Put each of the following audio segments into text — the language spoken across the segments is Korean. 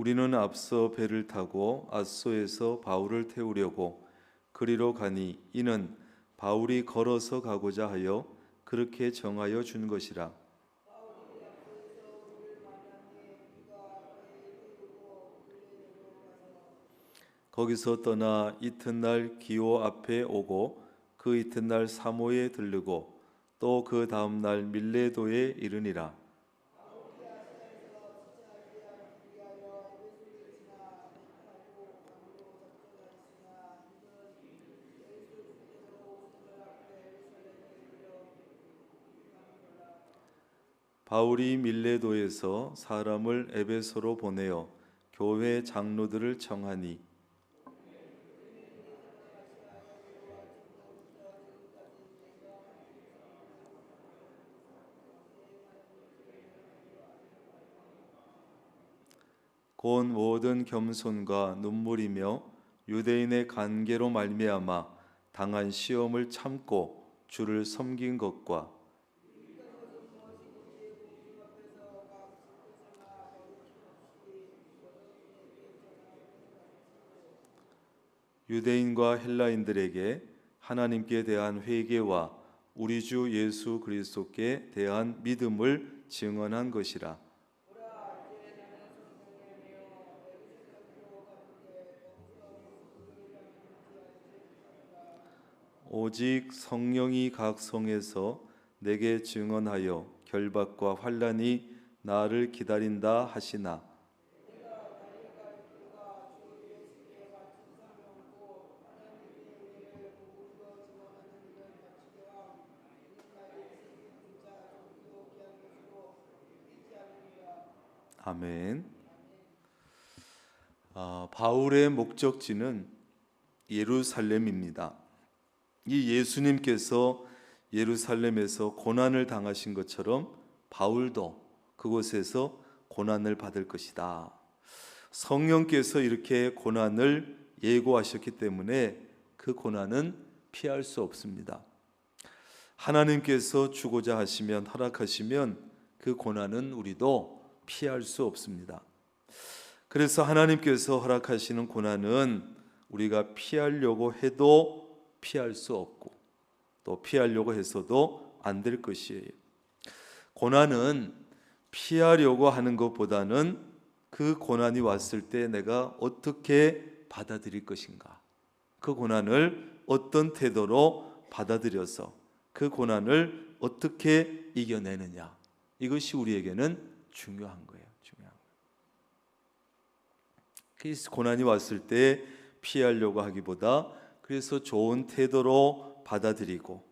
우리는 앞서 배를 타고 아소에서 바울을 태우려고 그리로 가니 이는 바울이 걸어서 가고자 하여 그렇게 정하여 준 것이라. 거기서 떠나 이튿날 기오 앞에 오고 그 이튿날 사모에 들르고 또 그 다음 날 밀레도에 이르니라 바울이 밀레도에서 사람을 에베소로 보내어 교회 장로들을 청하니. 곧 모든 겸손과 눈물이며 유대인의 관계로 말미암아 당한 시험을 참고 주를 섬긴 것과 유대인과 헬라인들에게 하나님께 대한 회개와 우리 주 예수 그리스도께 대한 믿음을 증언한 것이라. 오직 성령이 각 성에서 내게 증언하여 결박과 환란이 나를 기다린다 하시나 아멘. 아, 바울의 목적지는 예루살렘입니다. 이 예수님께서 예루살렘에서 고난을 당하신 것처럼 바울도 그곳에서 고난을 받을 것이다. 성령께서 이렇게 고난을 예고하셨기 때문에 그 고난은 피할 수 없습니다. 하나님께서 주고자 하시면 허락하시면 그 고난은 우리도 피할 수 없습니다. 그래서 하나님께서 허락하시는 고난은 우리가 피하려고 해도 피할 수 없고 또 피하려고 해서도 안 될 것이에요. 고난은 피하려고 하는 것보다는 그 고난이 왔을 때 내가 어떻게 받아들일 것인가. 그 고난을 어떤 태도로 받아들여서 그 고난을 어떻게 이겨내느냐. 이것이 우리에게는 중요한 거예요. 중요한. 그래서 고난이 왔을 때 피하려고 하기보다 그래서 좋은 태도로 받아들이고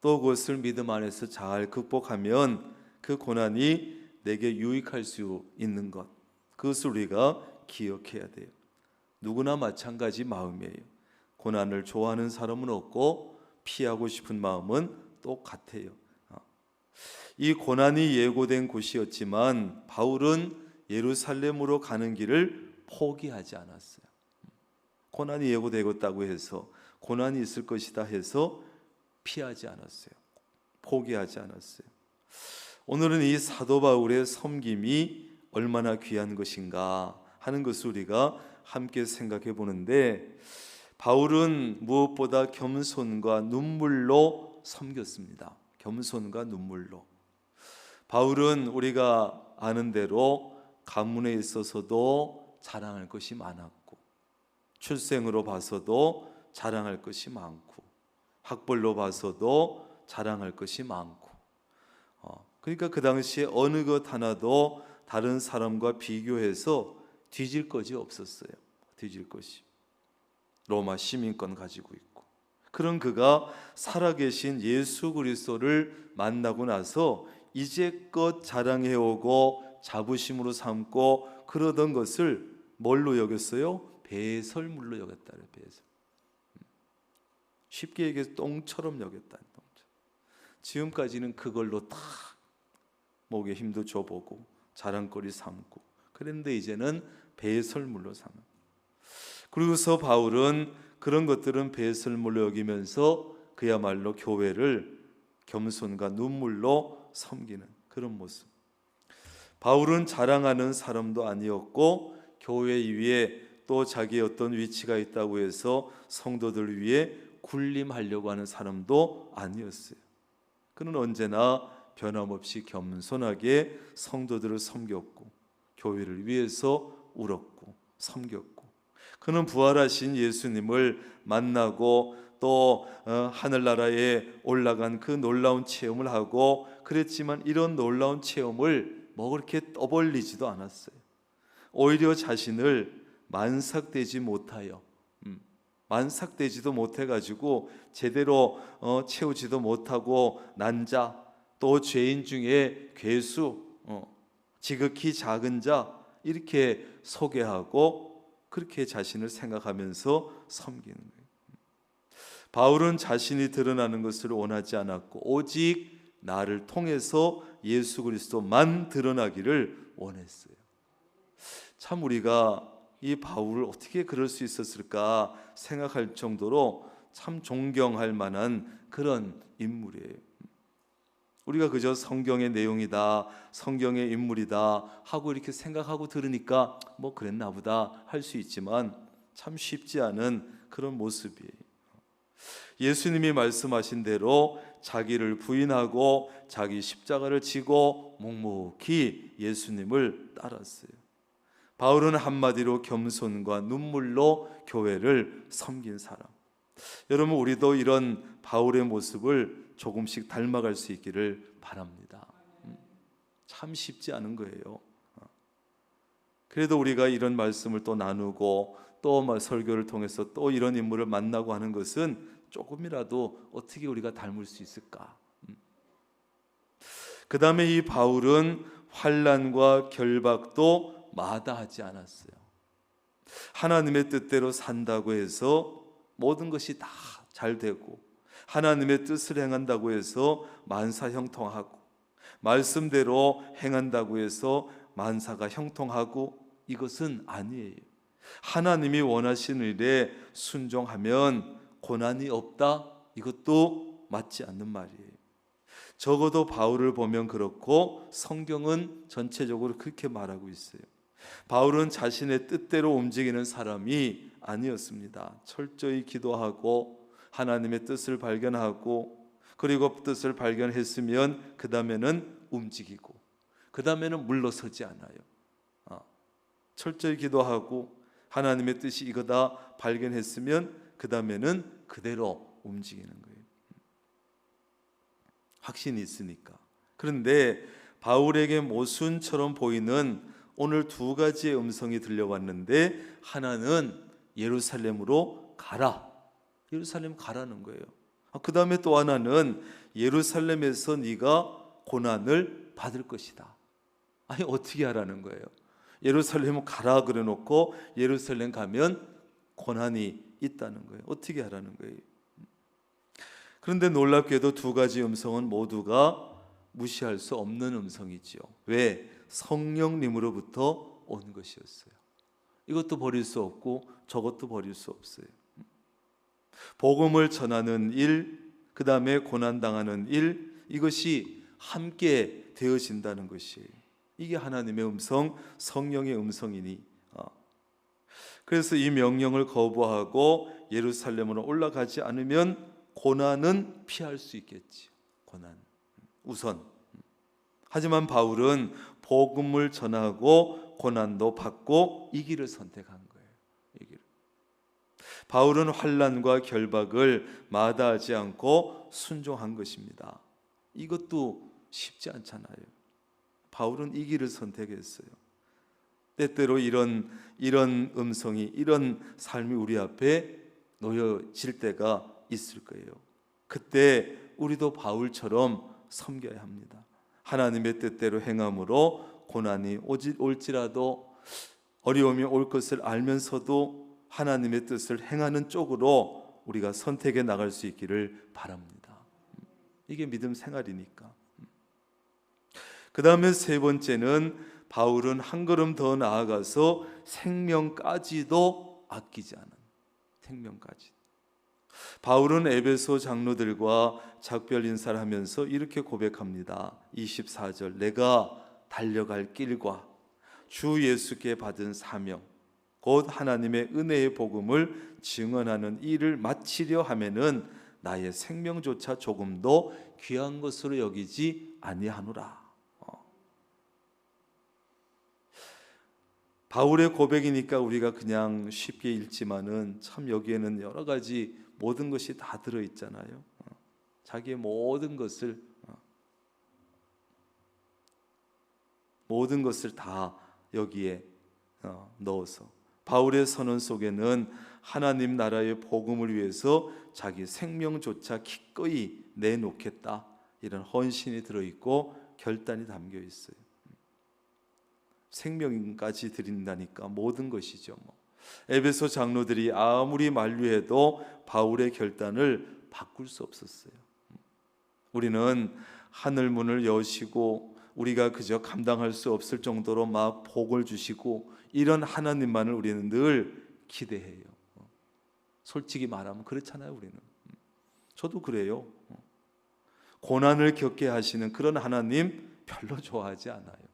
또 그것을 믿음 안에서 잘 극복하면 그 고난이 내게 유익할 수 있는 것 그것을 우리가 기억해야 돼요. 누구나 마찬가지 마음이에요. 고난을 좋아하는 사람은 없고 피하고 싶은 마음은 똑같아요. 이 고난이 예고된 곳이었지만 바울은 예루살렘으로 가는 길을 포기하지 않았어요. 고난이 예고되었다고 해서 고난이 있을 것이다 해서 피하지 않았어요. 포기하지 않았어요. 오늘은 이 사도 바울의 섬김이 얼마나 귀한 것인가 하는 것을 우리가 함께 생각해 보는데 바울은 무엇보다 겸손과 눈물로 섬겼습니다. 겸손과 눈물로. 바울은 우리가 아는 대로 가문에 있어서도 자랑할 것이 많았고 출생으로 봐서도 자랑할 것이 많고 학벌로 봐서도 자랑할 것이 많고 어, 그러니까 그 당시에 어느 것 하나도 다른 사람과 비교해서 뒤질 것이 없었어요. 뒤질 것이 로마 시민권 가지고 있고 그런 그가 살아계신 예수 그리스도를 만나고 나서 이제껏 자랑해 오고 자부심으로 삼고 그러던 것을 뭘로 여겼어요? 배설물로 여겼다는 배설. 쉽게 얘기해서 똥처럼 여겼다. 똥처럼. 지금까지는 그걸로 다 목에 힘도 줘보고 자랑거리 삼고 그런데 이제는 배설물로 삼아. 그리고서 바울은 그런 것들은 배설물로 여기면서 그야말로 교회를 겸손과 눈물로 섬기는 그런 모습. 바울은 자랑하는 사람도 아니었고 교회 위에 또 자기의 어떤 위치가 있다고 해서 성도들 위해 군림하려고 하는 사람도 아니었어요. 그는 언제나 변함없이 겸손하게 성도들을 섬겼고 교회를 위해서 울었고 섬겼고 그는 부활하신 예수님을 만나고 또 어, 하늘나라에 올라간 그 놀라운 체험을 하고 그랬지만 이런 놀라운 체험을 뭐 그렇게 떠벌리지도 않았어요. 오히려 자신을 만삭되지 못하여 음, 만삭되지도 못해 가지고 제대로 어, 채우지도 못하고 난자 또 죄인 중에 괴수 어, 지극히 작은 자 이렇게 소개하고 그렇게 자신을 생각하면서 섬기는 거예요. 바울은 자신이 드러나는 것을 원하지 않았고 오직 나를 통해서 예수 그리스도만 드러나기를 원했어요. 참 우리가 이 바울을 어떻게 그럴 수 있었을까 생각할 정도로 참 존경할 만한 그런 인물이에요. 우리가 그저 성경의 내용이다, 성경의 인물이다 하고 이렇게 생각하고 들으니까 뭐 그랬나 보다 할 수 있지만 참 쉽지 않은 그런 모습이에요. 예수님이 말씀하신 대로 자기를 부인하고 자기 십자가를 지고 묵묵히 예수님을 따랐어요. 바울은 한마디로 겸손과 눈물로 교회를 섬긴 사람. 여러분 우리도 이런 바울의 모습을 조금씩 닮아갈 수 있기를 바랍니다. 음, 참 쉽지 않은 거예요. 어. 그래도 우리가 이런 말씀을 또 나누고 또 설교를 통해서 또 이런 인물을 만나고 하는 것은 조금이라도 어떻게 우리가 닮을 수 있을까? 음. 그 다음에 이 바울은 환란과 결박도 마다하지 않았어요. 하나님의 뜻대로 산다고 해서 모든 것이 다 잘 되고 하나님의 뜻을 행한다고 해서 만사 형통하고 말씀대로 행한다고 해서 만사가 형통하고 이것은 아니에요. 하나님이 원하시는 일에 순종하면 고난이 없다. 이것도 맞지 않는 말이에요. 적어도 바울을 보면 그렇고 성경은 전체적으로 그렇게 말하고 있어요. 바울은 자신의 뜻대로 움직이는 사람이 아니었습니다. 철저히 기도하고 하나님의 뜻을 발견하고 그리고 뜻을 발견했으면 그 다음에는 움직이고 그 다음에는 물러서지 않아요. 아, 철저히 기도하고 하나님의 뜻이 이거다 발견했으면 그 다음에는 그대로 움직이는 거예요. 확신이 있으니까. 그런데 바울에게 모순처럼 보이는 오늘 두 가지의 음성이 들려왔는데 하나는 예루살렘으로 가라. 예루살렘 가라는 거예요. 그 다음에 또 하나는 예루살렘에서 네가 고난을 받을 것이다. 아니 어떻게 하라는 거예요? 예루살렘 가라 그래 놓고 예루살렘 가면 고난이 있다는 거예요. 어떻게 하라는 거예요? 그런데 놀랍게도 두 가지 음성은 모두가 무시할 수 없는 음성이지요. 왜? 성령님으로부터 온 것이었어요. 이것도 버릴 수 없고 저것도 버릴 수 없어요. 복음을 전하는 일, 그 다음에 고난 당하는 일, 이것이 함께 되어진다는 것이 이게 하나님의 음성, 성령의 음성이니 그래서 이 명령을 거부하고 예루살렘으로 올라가지 않으면 고난은 피할 수 있겠지. 고난. 우선. 하지만 바울은 복음을 전하고 고난도 받고 이 길을 선택한. 바울은 환란과 결박을 마다하지 않고 순종한 것입니다. 이것도 쉽지 않잖아요. 바울은 이 길을 선택했어요. 때때로 이런 이런 음성이 이런 삶이 우리 앞에 놓여질 때가 있을 거예요. 그때 우리도 바울처럼 섬겨야 합니다. 하나님의 뜻대로 행함으로 고난이 올지라도 어려움이 올 것을 알면서도 하나님의 뜻을 행하는 쪽으로 우리가 선택해 나갈 수 있기를 바랍니다. 이게 믿음 생활이니까. 그 다음에 세 번째는 바울은 한 걸음 더 나아가서 생명까지도 아끼지 않은 생명까지. 바울은 에베소 장로들과 작별 인사를 하면서 이렇게 고백합니다. 24절 내가 달려갈 길과 주 예수께 받은 사명 곧 하나님의 은혜의 복음을 증언하는 일을 마치려 하면은 나의 생명조차 조금도 귀한 것으로 여기지 아니하노라. 어. 바울의 고백이니까 우리가 그냥 쉽게 읽지만은 참 여기에는 여러 가지 모든 것이 다 들어 있잖아요. 어. 자기의 모든 것을 어. 모든 것을 다 여기에 어, 넣어서 바울의 선언 속에는 하나님 나라의 복음을 위해서 자기 생명조차 기꺼이 내놓겠다 이런 헌신이 들어 있고 결단이 담겨 있어요. 생명까지 드린다니까 모든 것이죠. 뭐. 에베소 장로들이 아무리 만류해도 바울의 결단을 바꿀 수 없었어요. 우리는 하늘 문을 여시고 우리가 그저 감당할 수 없을 정도로 막 복을 주시고 이런 하나님만을 우리는 늘 기대해요. 솔직히 말하면 그렇잖아요, 우리는. 저도 그래요. 고난을 겪게 하시는 그런 하나님 별로 좋아하지 않아요.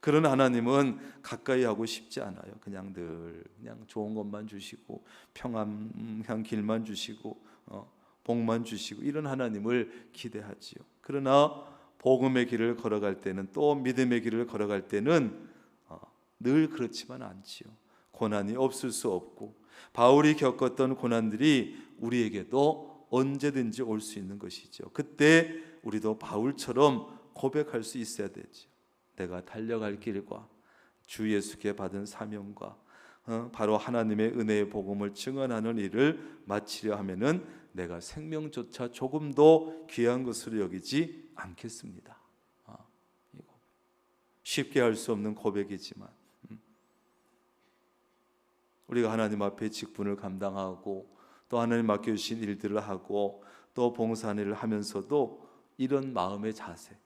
그런 하나님은 가까이 하고 싶지 않아요. 그냥 늘 그냥 좋은 것만 주시고 평안한 길만 주시고 어, 복만 주시고 이런 하나님을 기대하지요. 그러나 복음의 길을 걸어갈 때는 또 믿음의 길을 걸어갈 때는 어, 늘 그렇지만 않지요. 고난이 없을 수 없고 바울이 겪었던 고난들이 우리에게도 언제든지 올 수 있는 것이죠. 그때 우리도 바울처럼 고백할 수 있어야 되죠. 내가 달려갈 길과 주 예수께 받은 사명과 어, 바로 하나님의 은혜의 복음을 증언하는 일을 마치려 하면은 내가 생명조차 조금도 귀한 것으로 여기지 않겠습니다. 아, 쉽게 할 수 없는 고백이지만 음. 우리가 하나님 앞에 직분을 감당하고 또 하나님 맡겨주신 일들을 하고 또 봉사하는 일을 하면서도 이런 마음의 자세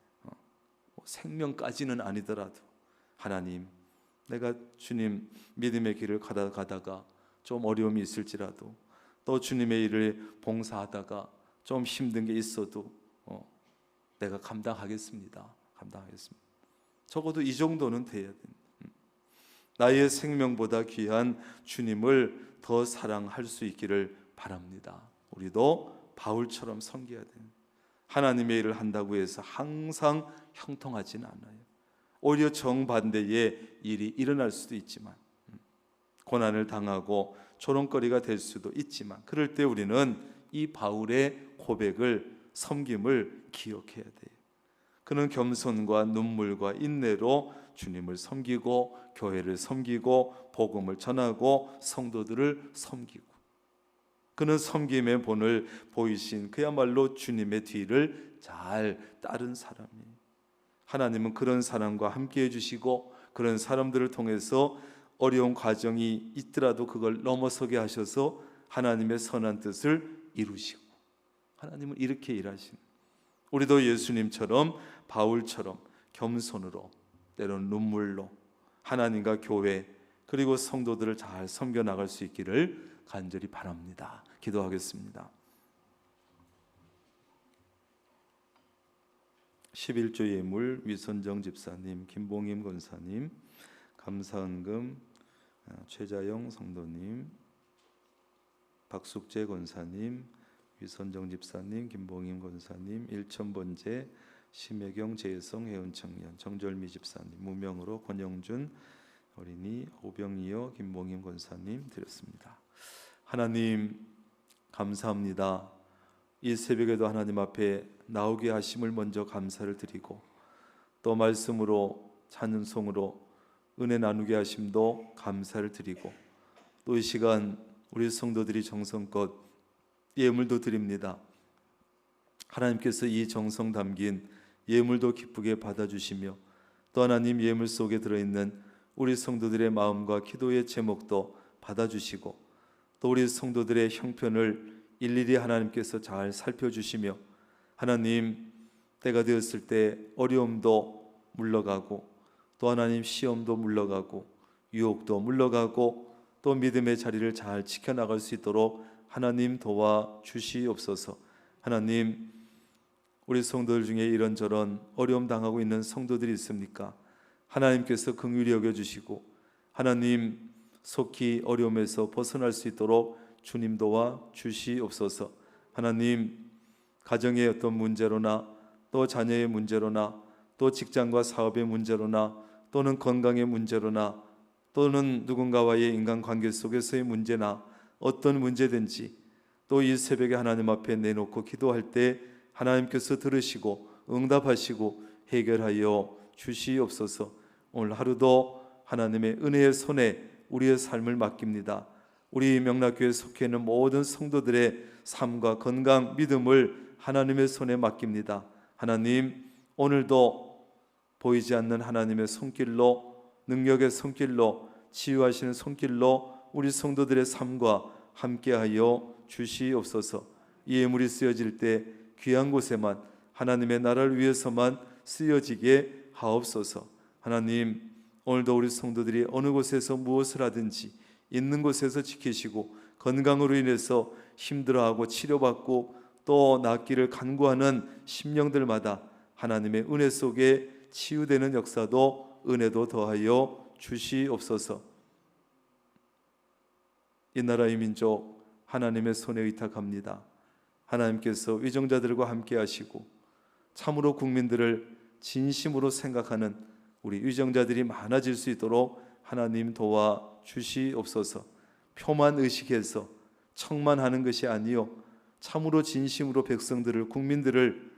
생명까지는 아니더라도 하나님 내가 주님 믿음의 길을 가다 가다가 좀 어려움이 있을지라도 또 주님의 일을 봉사하다가 좀 힘든 게 있어도 어, 내가 감당하겠습니다. 감당하겠습니다. 적어도 이 정도는 돼야 돼. 음. 나의 생명보다 귀한 주님을 더 사랑할 수 있기를 바랍니다. 우리도 바울처럼 섬겨야 돼. 하나님의 일을 한다고 해서 항상 형통하지는 않아요. 오히려 정반대의 일이 일어날 수도 있지만 음, 고난을 당하고 조롱거리가 될 수도 있지만 그럴 때 우리는 이 바울의 고백을 섬김을 기억해야 돼요. 그는 겸손과 눈물과 인내로 주님을 섬기고 교회를 섬기고 복음을 전하고 성도들을 섬기고 그는 섬김의 본을 보이신 그야말로 주님의 뒤를 잘 따른 사람이에요. 하나님은 그런 사람과 함께 해 주시고 그런 사람들을 통해서 어려운 과정이 있더라도 그걸 넘어서게 하셔서 하나님의 선한 뜻을 이루시고 하나님은 이렇게 일하신 우리도 예수님처럼 바울처럼 겸손으로 때론 눈물로 하나님과 교회 그리고 성도들을 잘 섬겨 나갈 수 있기를 간절히 바랍니다. 기도하겠습니다. 11조 예물 위선정 집사님, 김봉임 권사님, 감사헌금 어, 최자영 성도님, 박숙재 권사님, 위선정 집사님, 김봉임 권사님, 일천번제 심혜경 재성 해운 청년 정절미 집사님 무명으로 권영준 어린이 오병이어 김봉임 권사님 드렸습니다. 하나님 감사합니다. 이 새벽에도 하나님 앞에 나오게 하심을 먼저 감사를 드리고 또 말씀으로 찬송으로 은혜 나누게 하심도 감사를 드리고 또 이 시간 우리 성도들이 정성껏 예물도 드립니다. 하나님께서 이 정성 담긴 예물도 기쁘게 받아주시며 또 하나님 예물 속에 들어있는 우리 성도들의 마음과 기도의 제목도 받아주시고 또 우리 성도들의 형편을 일일이 하나님께서 잘 살펴주시며 하나님 때가 되었을 때 어려움도 물러가고 또 하나님 시험도 물러가고 유혹도 물러가고 또 믿음의 자리를 잘 지켜나갈 수 있도록 하나님 도와 주시옵소서. 하나님 우리 성도들 중에 이런저런 어려움 당하고 있는 성도들이 있습니까? 하나님께서 긍휼히 여겨 주시고 하나님 속히 어려움에서 벗어날 수 있도록 주님 도와 주시옵소서. 하나님 가정의 어떤 문제로나 또 자녀의 문제로나 또 직장과 사업의 문제로나 또는 건강의 문제로나 또는 누군가와의 인간 관계 속에서의 문제나 어떤 문제든지 또 이 새벽에 하나님 앞에 내놓고 기도할 때 하나님께서 들으시고 응답하시고 해결하여 주시옵소서. 오늘 하루도 하나님의 은혜의 손에 우리의 삶을 맡깁니다. 우리 명락교회 속해 있는 모든 성도들의 삶과 건강, 믿음을 하나님의 손에 맡깁니다. 하나님, 오늘도 보이지 않는 하나님의 손길로 능력의 손길로 치유하시는 손길로 우리 성도들의 삶과 함께하여 주시옵소서. 이 예물이 쓰여질 때 귀한 곳에만 하나님의 나라를 위해서만 쓰여지게 하옵소서. 하나님, 오늘도 우리 성도들이 어느 곳에서 무엇을 하든지 있는 곳에서 지키시고 건강으로 인해서 힘들어하고 치료받고 또 낫기를 간구하는 심령들마다 하나님의 은혜 속에 치유되는 역사도 은혜도 더하여 주시옵소서. 이 나라의 민족 하나님의 손에 의탁합니다. 하나님께서 위정자들과 함께 하시고 참으로 국민들을 진심으로 생각하는 우리 위정자들이 많아질 수 있도록 하나님 도와 주시옵소서. 표만 의식해서 척만 하는 것이 아니요 참으로 진심으로 백성들을 국민들을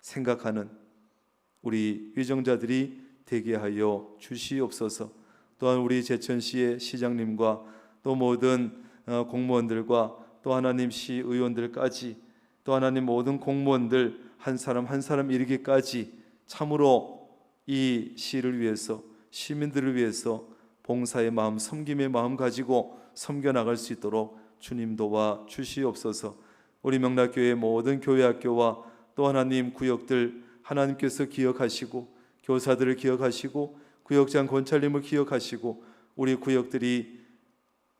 생각하는 우리 위정자들이 되게 하여 주시옵소서. 또한 우리 제천시의 시장님과 또 모든 어, 공무원들과 또 하나님 시 의원들까지 또 하나님 모든 공무원들 한 사람 한 사람 이르기까지 참으로 이 시를 위해서 시민들을 위해서 봉사의 마음, 섬김의 마음 가지고 섬겨 나갈 수 있도록 주님 도와 주시옵소서. 우리 명락교회 모든 교회 학교와 또 하나님 구역들 하나님께서 기억하시고 교사들을 기억하시고 구역장 권찰님을 기억하시고 우리 구역들이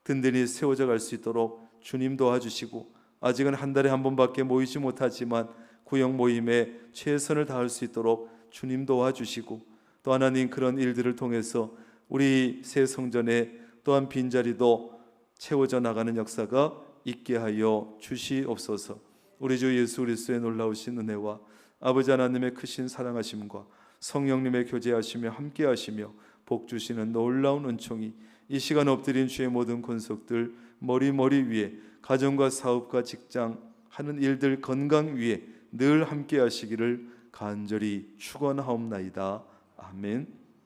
든든히 세워져 갈 수 있도록 주님 도와주시고 아직은 한 달에 한 번밖에 모이지 못하지만 구역 모임에 최선을 다할 수 있도록 주님 도와주시고 또 하나님 그런 일들을 통해서 우리 새 성전에 또한 빈자리도 채워져 나가는 역사가 있게 하여 주시옵소서. 우리 주 예수 그리스도의 놀라우신 은혜와 아버지 하나님의 크신 사랑하심과 성령님의 교제하시며 함께하시며 복 주시는 놀라운 은총이 이 시간 엎드린 주의 모든 권속들 머리 머리 위에 가정과 사업과 직장 하는 일들 건강 위에 늘 함께 하시기를 간절히 축원하옵나이다. 아멘.